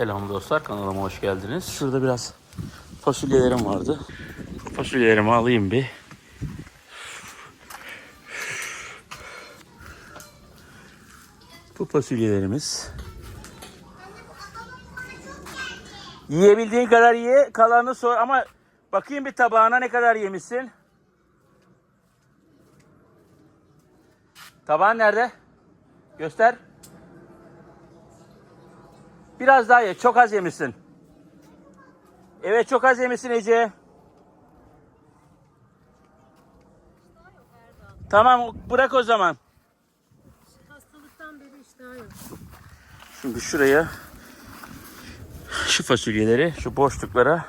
Selam dostlar kanalıma hoş geldiniz. Şurada biraz fasulyelerim vardı. Fasulyelerimi alayım bir. Bu fasulyelerimiz. Yiyebildiğin kadar ye, kalanını sor ama bakayım bir tabağına ne kadar yemişsin. Tabağın nerede? Göster. Biraz daha ye. Çok az yemişsin. Evet çok az yemişsin Ece. Tamam bırak o zaman. Hastalıktan beri iştah yok. Şimdi şuraya şu fasulyeleri şu boşluklara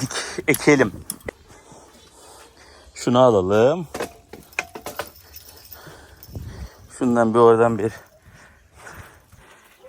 dik ekelim. Şunu alalım. Şundan bir oradan bir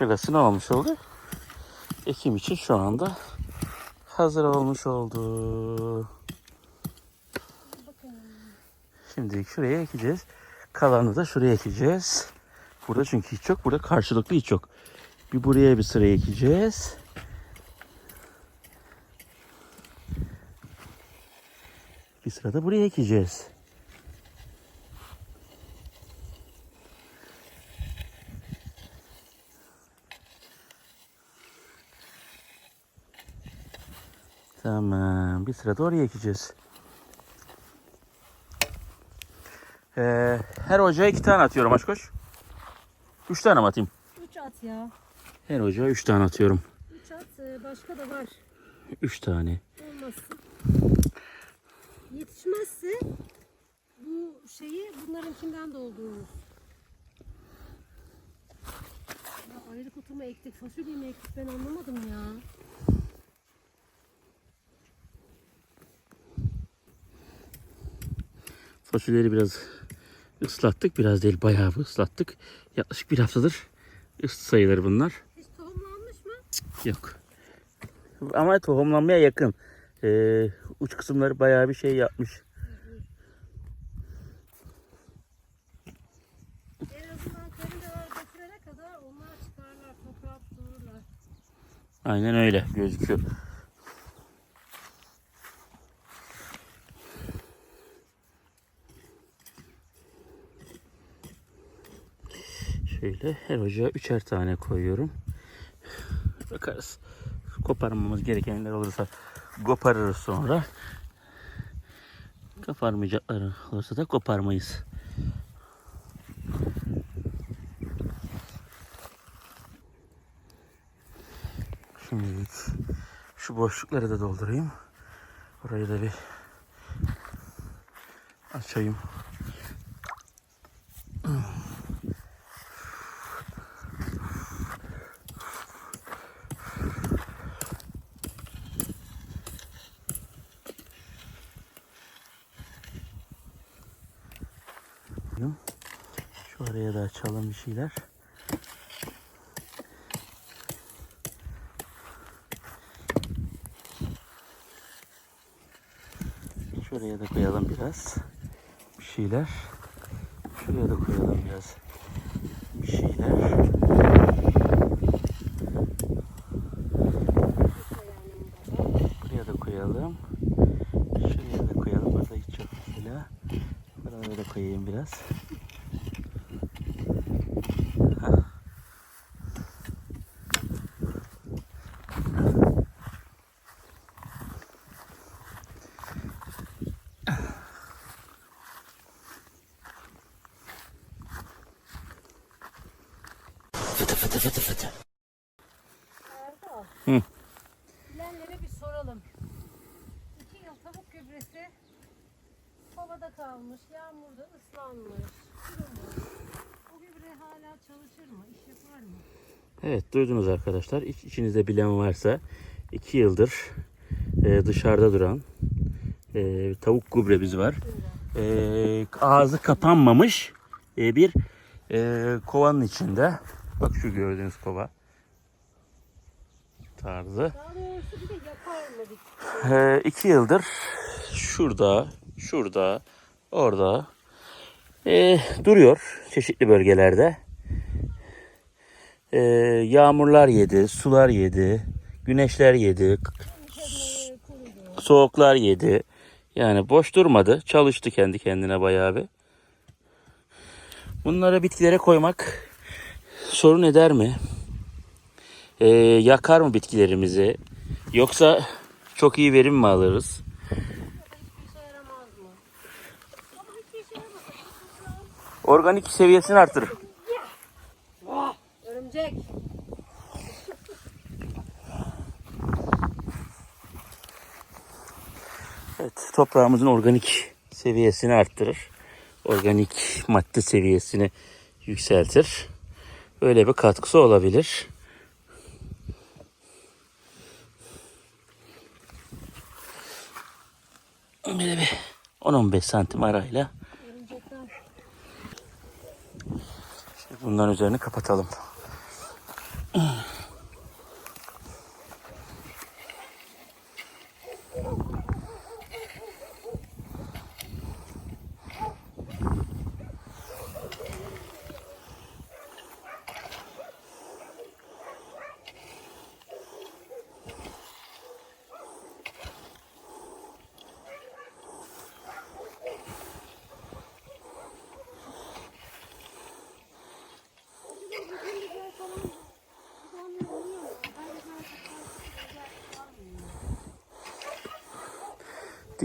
Burası ne olmuş oldu? Ekim için şu anda hazır olmuş oldu. Şimdi şuraya ekeceğiz. Kalanı da şuraya ekeceğiz. Burada çünkü hiç yok. Burada karşılıklı hiç yok. Bir buraya bir sıra ekeceğiz. Bir sırada buraya ekeceğiz. Tamam. Bir sırada oraya ekeceğiz. Ee, her ocağa iki tane atıyorum Aşkoş. Üç tane mi atayım? Üç at ya. Her ocağa üç tane atıyorum. Üç at. e, Başka da var. Üç tane. Olmasın. Yetişmezse bu şeyi bunlarınkinden doldururuz. Ya ayrı kutu mu ektik, fasulye mi ektik ben anlamadım ya. Fasulyeleri biraz ıslattık. Biraz değil bayağı bir ıslattık. Yaklaşık bir haftadır ısı sayılır bunlar. Hiç tohumlanmış mı? Yok. Ama tohumlanmaya yakın. Ee, uç kısımları bayağı bir şey yapmış. Aynen öyle gözüküyor. Şöyle her ocağa üçer tane koyuyorum. Bakarız. Koparmamız gerekenler olursa koparırız sonra. Koparmayacakları olursa da koparmayız. Şimdilik şu boşlukları da doldurayım. Burayı da bir açayım. Şu açalım bir şeyler. Şuraya da koyalım biraz. Bir şeyler. Şuraya da koyalım biraz. Bir şeyler. Buraya da koyalım. Şuraya da koyalım. Burada hiç yok mesela. Buraya da koyayım biraz. Evet duydunuz arkadaşlar. İç, içinizde bilen varsa 2 yıldır e, dışarıda duran e, tavuk gübremiz var. E, ağzı kapanmamış e, bir e, kovanın içinde. Bak şu gördüğünüz kova tarzı. E, iki yıldır şurada, şurada, orada e, duruyor çeşitli bölgelerde. E, yağmurlar yedi, sular yedi, güneşler yedi, soğuklar yedi. Yani boş durmadı. Çalıştı kendi kendine bayağı bir. Bunları bitkilere koymak sorun eder mi? Ee, yakar mı bitkilerimizi? Yoksa çok iyi verim mi alırız? Organik seviyesini artırır. Örümcek. Evet, toprağımızın organik seviyesini arttırır. Organik madde seviyesini yükseltir. Böyle bir katkısı olabilir. Böyle bir 10-15 santim arayla bunların üzerini kapatalım. Uh.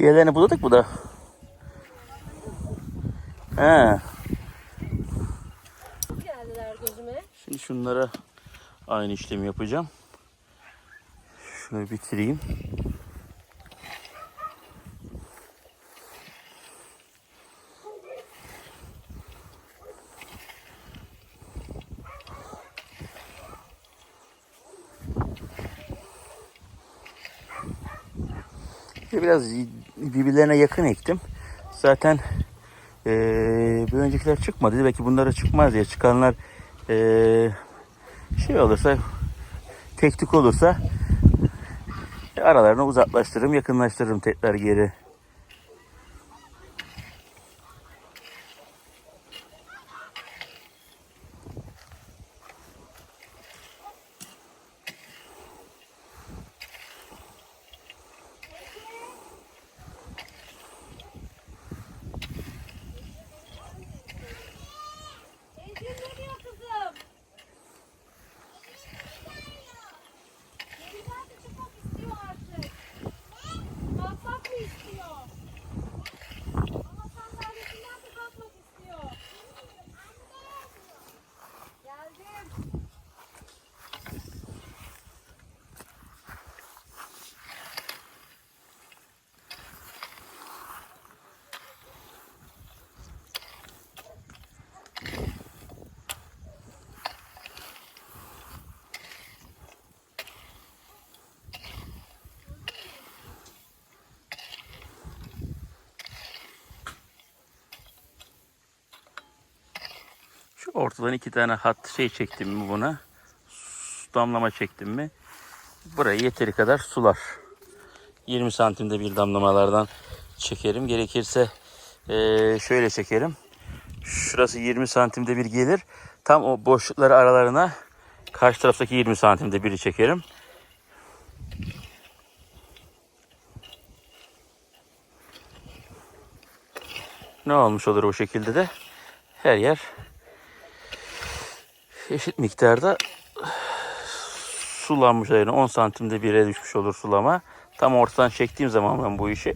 Diğerlerini buladık mı da? He. Geldiler gözüme. Şimdi şunlara aynı işlemi yapacağım. Şunu bitireyim. Biraz birbirlerine yakın ektim. Zaten eee bir öncekiler çıkmadı. Belki bunlara çıkmaz diye çıkanlar eee, şey olursa tek tük olursa aralarını uzaklaştırırım, yakınlaştırırım tekrar geri. Ortadan iki tane hat şey çektim mi buna? Damlama çektim mi? Burayı yeteri kadar sular. 20 santimde bir damlamalardan çekerim. Gerekirse eee, şöyle çekerim. Şurası 20 santimde bir gelir. Tam o boşlukları aralarına karşı taraftaki 20 santimde biri çekerim. Ne olmuş olur bu şekilde de? Her yer eşit miktarda sulanmış yani 10 santimde bire düşmüş olur sulama. Tam ortadan çektiğim zaman ben bu işi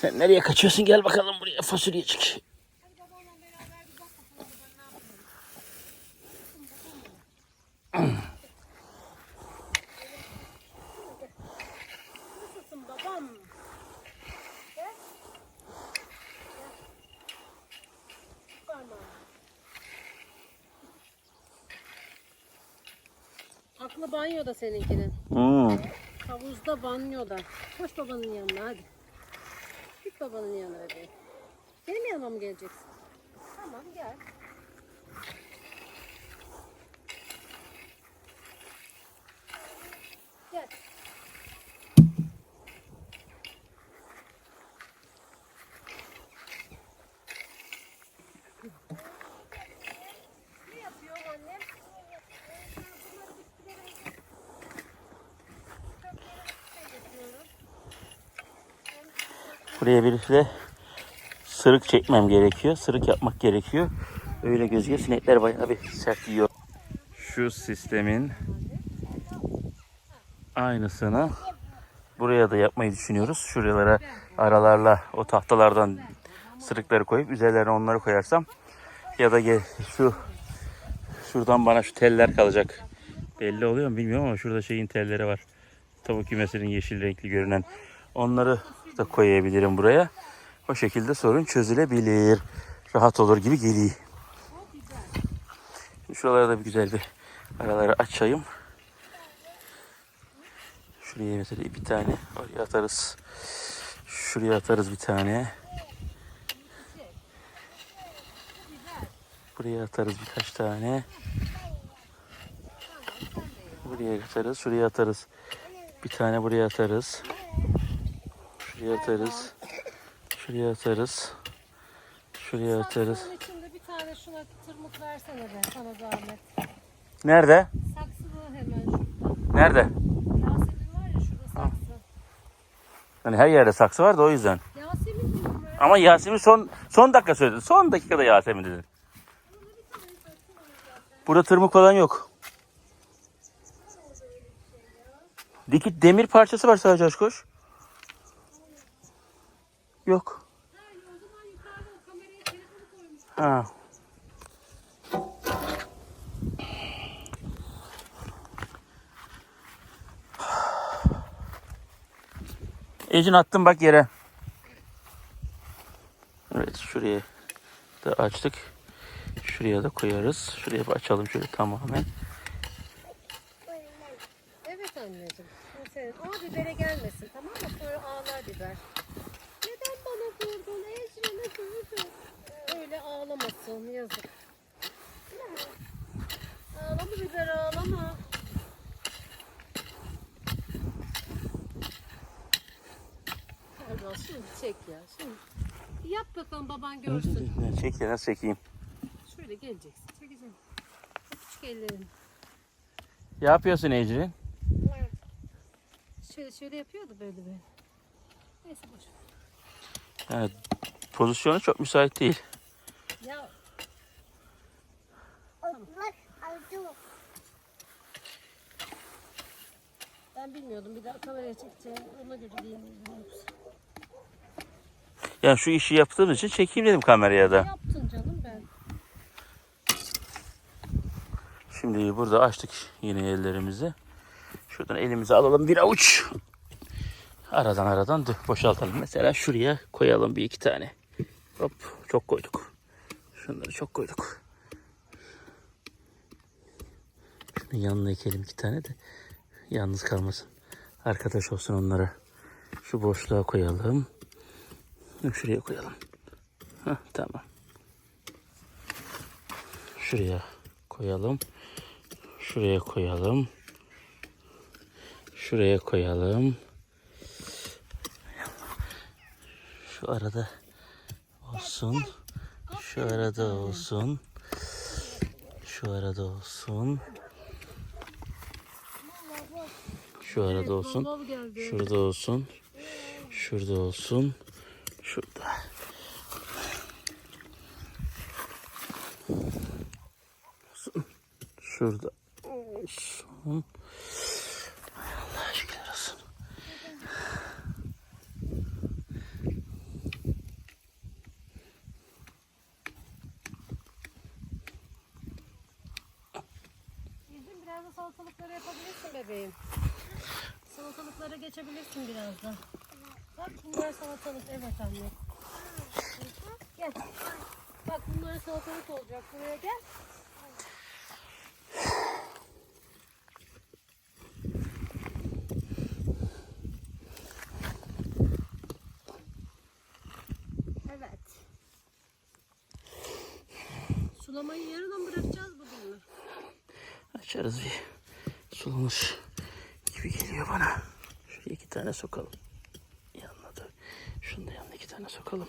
Sen nereye kaçıyorsun? Gel bakalım buraya fasulye çık. Aklı banyoda seninkinin. Hmm. Havuzda banyoda. Koş babanın yanına hadi. Git babanın yanına bebeğim. Benim yanıma mı geleceksin? Tamam. Gel. Buraya bir de sırık çekmem gerekiyor. Sırık yapmak gerekiyor. Öyle gözüküyor. Sinekler bayağı bir sert yiyor. Şu sistemin aynısını buraya da yapmayı düşünüyoruz. Şuralara aralarla o tahtalardan sırıkları koyup üzerlerine onları koyarsam ya da gel şu şuradan bana şu teller kalacak. Belli oluyor mu bilmiyorum ama şurada şeyin telleri var. Tavuk kümesinin yeşil renkli görünen. Onları da koyabilirim buraya. O şekilde sorun çözülebilir. Rahat olur gibi geliyor. Şimdi Şuralara da bir güzel bir araları açayım. Şuraya mesela bir tane oraya atarız. Şuraya atarız bir tane. Buraya atarız birkaç tane. Buraya atarız. Şuraya atarız. Bir tane buraya atarız. Şuraya atarız. Şuraya atarız. Şuraya atarız. Saksının içinde bir tane şuna tırmık versene be sana zahmet. Nerede? Saksı bu hemen şurada. Nerede? Yasemin var ya şurada saksı. Hani her yerde saksı var da o yüzden. Yasemin diyorum. Ama Yasemin son son dakika söyledi. Son dakikada Yasemin dedi. Burada tırmık falan yok. Dikit demir parçası var sadece Aşkoş. Yok. Hayır o zaman yukarıda o kameraya telefonu koymuş. Ha. Ecin attım bak yere. Evet şuraya da açtık. Şuraya da koyarız. Şuraya açalım şöyle tamamen. Evet anneciğim. O senin. Ama bibere gelmesin tamam mı? Sonra ağlar biber. Neden bana vurdun? Ecrin'e vurdun. Öyle ağlamasın yazık. Ağlama biber ağlama. Erdoğan şimdi çek ya. Şimdi yap bakalım baban görsün. Çek ya nasıl çekeyim? Şöyle geleceksin. Çekeceğim. Küçük ellerin. Ne yapıyorsun Ecrin? Şöyle şöyle yapıyordu böyle böyle. Neyse boş. ver. Yani pozisyonu çok müsait değil. Ya ben bilmiyordum bir daha kameraya çekeceğim. Ona göre giyineyim. Yani şu işi yaptığım için çekeyim dedim kameraya da. Yaptın canım ben. Şimdi burada açtık yine ellerimizi. Şuradan elimizi alalım bir avuç. Aradan aradan dö- boşaltalım. Mesela şuraya koyalım bir iki tane. Hop çok koyduk. Şunları çok koyduk. Şunun yanına ekelim iki tane de yalnız kalmasın. Arkadaş olsun onlara. Şu boşluğa koyalım. Şuraya koyalım. Heh, tamam. Şuraya koyalım. Şuraya koyalım. Şuraya koyalım. Şu arada olsun. Şu arada olsun. Şu arada olsun. Şu arada olsun. Şurada olsun. Şurada olsun. Şurada. Olsun. Şurada olsun. Ay Allah şükürler olsun. Yüzüm biraz da salatalıkları yapabilirsin bebeğim. Salatalıklara geçebilirsin biraz da. Bak bunlar salatalık. Evet anne. Gel. Bak bunlar salatalık olacak. Buraya gel. Evet. Sulamayı yarına bırakacağız bugün mü? Açarız bir sulamış gibi geliyor bana. Şuraya iki tane sokalım sokalım.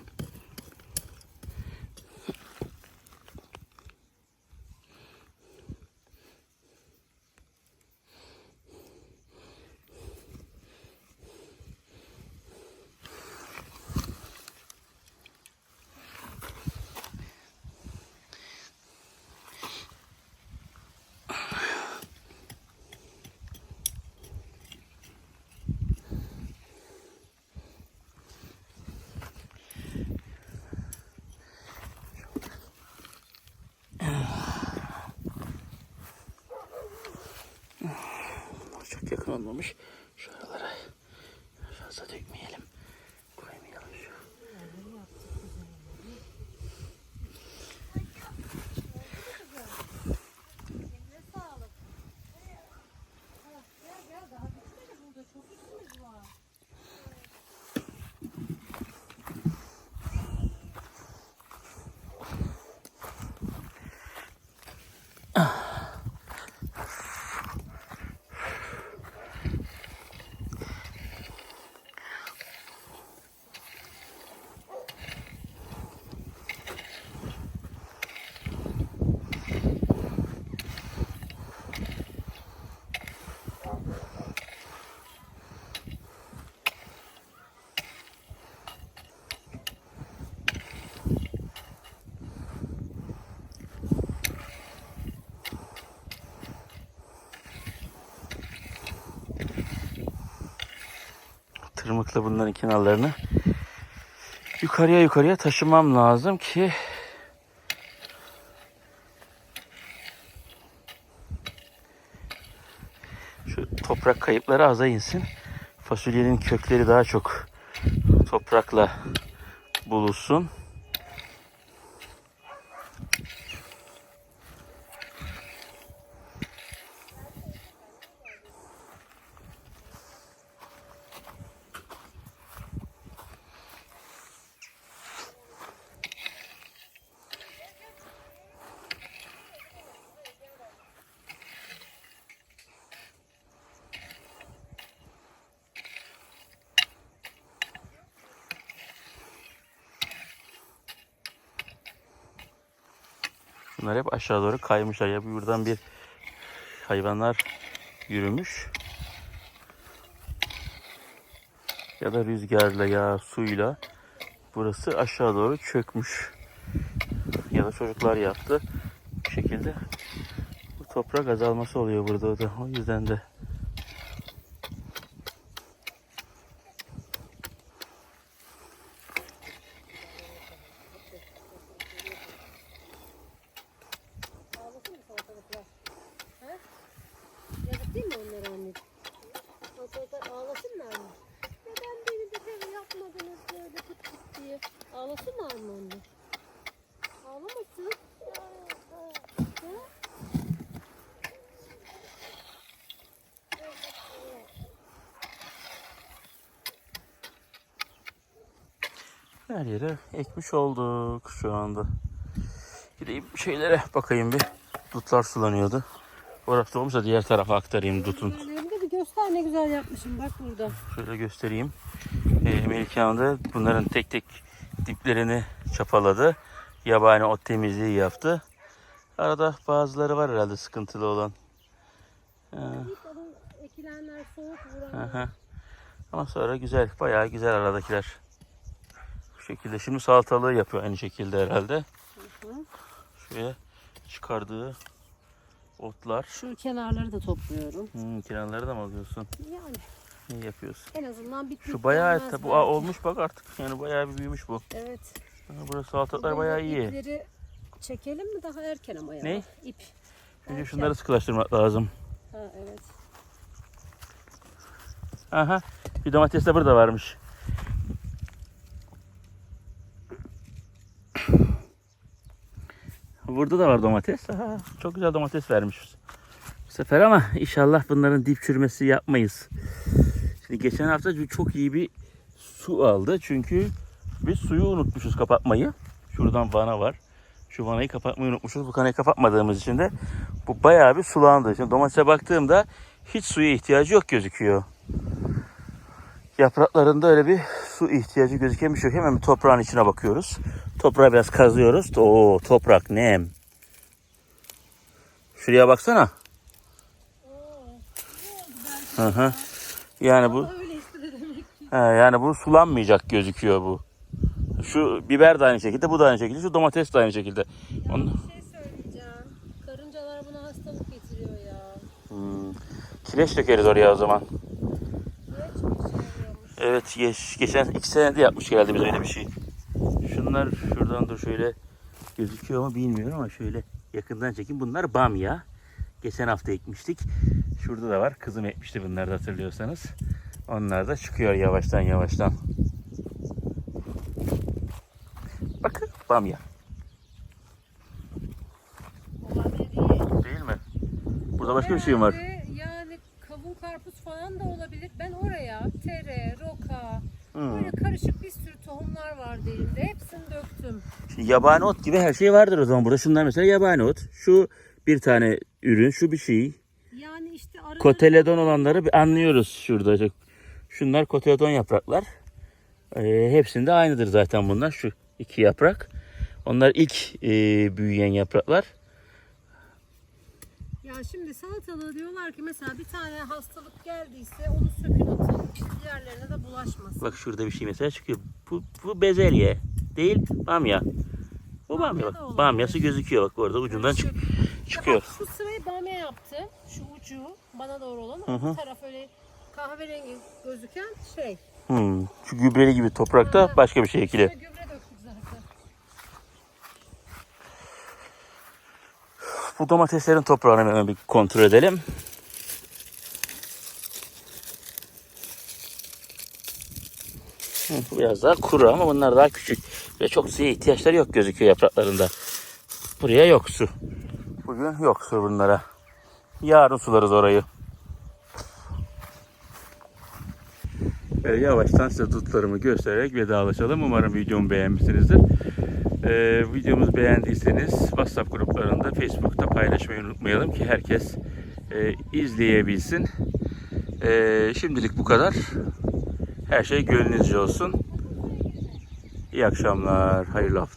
Bunlar Tırmıkla bunların kenarlarını yukarıya yukarıya taşımam lazım ki şu toprak kayıpları aza insin. Fasulyenin kökleri daha çok toprakla buluşsun. Bunlar hep aşağı doğru kaymışlar. Ya buradan bir hayvanlar yürümüş. Ya da rüzgarla ya suyla burası aşağı doğru çökmüş. Ya da çocuklar yaptı. Bu şekilde bu toprak azalması oluyor burada da. O yüzden de Ağlasın mı salatalıklar? Ha? Yazık değil mi onlara anne? Salatalıklar ağlasınlar mı? Neden beni bir kere yapmadınız böyle pıt pıt diye? Ağlasınlar mı onlar? Ağlamasın. Ha? her yere ekmiş olduk şu anda. Gideyim şeylere bakayım bir. Dutlar sulanıyordu. Orası olmuşsa diğer tarafa aktarayım dutun. Bir göster ne güzel yapmışım bak burada. Şöyle göstereyim. E, Melike Hanım da bunların tek tek diplerini çapaladı. Yabani ot temizliği yaptı. Arada bazıları var herhalde sıkıntılı olan. Adım ekilenler soğuk vuran. hı hı. Ama sonra güzel, bayağı güzel aradakiler. Bu şekilde. Şimdi salatalığı yapıyor aynı şekilde herhalde. Hı. Şuraya çıkardığı otlar. Şu kenarları da topluyorum. Hmm, kenarları da mı alıyorsun? Yani İyi yapıyorsun. en azından bitmiş. Şu bayağı tabi belki. olmuş bak artık. Yani bayağı bir büyümüş bu. Evet. Ha, Burası salatalıklar Burada bayağı iyi. ipleri çekelim mi daha erken ama ya? Ne? İp. Önce Erken. şunları sıkılaştırmak lazım. Ha evet. Aha. Bir domates de burada varmış. Burada da var domates. Aha, çok güzel domates vermiş bu sefer ama inşallah bunların dip çürümesi yapmayız. Şimdi geçen hafta çok iyi bir su aldı çünkü biz suyu unutmuşuz kapatmayı. Şuradan vana var. Şu vanayı kapatmayı unutmuşuz. Bu kanayı kapatmadığımız için de bu bayağı bir sulandı. Şimdi domatese baktığımda hiç suya ihtiyacı yok gözüküyor. Yapraklarında öyle bir su ihtiyacı gözüken şey yok. Hemen toprağın içine bakıyoruz. Toprağı biraz kazıyoruz. Oo toprak nem. Şuraya baksana. Hı hı. Yani bu he, yani bu sulanmayacak gözüküyor bu. Şu biber de aynı şekilde, bu da aynı şekilde, şu domates de aynı şekilde. Ya Onun- bir şey söyleyeceğim. Karıncalar buna hastalık getiriyor ya. Hmm. Kireç dökeriz oraya o zaman. Şey. Evet geç, geçen iki senede yapmış geldi biz öyle bir şey. Şunlar şuradan dur şöyle gözüküyor mu bilmiyorum ama şöyle yakından çekin. Bunlar bamya. Geçen hafta ekmiştik. Şurada da var. Kızım ekmişti bunları da hatırlıyorsanız. Onlar da çıkıyor yavaştan yavaştan. Bakın bamya. Değil. Mi? Burada başka bir şey mi var? Yani kavun karpuz falan da olabilir. Ben oraya tere, roka, Hmm. böyle karışık bir sürü tohumlar vardı elimde. Hepsini döktüm. Şimdi yabani ot gibi her şey vardır o zaman. Burada şunlar mesela yabani ot. Şu bir tane ürün, şu bir şey. Yani işte arıların... Koteledon olanları anlıyoruz şurada. Şunlar koteledon yapraklar. Ee, hepsinde aynıdır zaten bunlar. Şu iki yaprak. Onlar ilk e, büyüyen yapraklar. Ya şimdi salatalığı diyorlar ki mesela bir tane hastalık geldiyse onu sökün atın. Diğerlerine de bulaşmasın. Bak şurada bir şey mesela çıkıyor. Bu, bu bezelye değil bamya. Bu bamya bak. olabilir. Bamyası gözüküyor bak orada ucundan çık çıkıyor. Bak, şu sırayı bamya yaptı. Şu ucu bana doğru olan. Hı hı. Bu taraf öyle kahverengi gözüken şey. Hmm. Şu gübreli gibi toprakta Aha. başka bir şey ekili. Şöyle gübre döktük zaten. Bu domateslerin toprağını hemen bir kontrol edelim. Biraz daha kuru ama bunlar daha küçük. Ve çok suya ihtiyaçları yok gözüküyor yapraklarında. Buraya yok su. Bugün yok su bunlara. Yarın sularız orayı. Böyle yavaştan size dutlarımı göstererek vedalaşalım. Umarım videomu beğenmişsinizdir. Ee, videomuzu beğendiyseniz WhatsApp gruplarında, Facebook'ta paylaşmayı unutmayalım ki herkes e, izleyebilsin. Ee, şimdilik bu kadar. Her şey gönlünüzce olsun. İyi akşamlar, hayırlı hafta.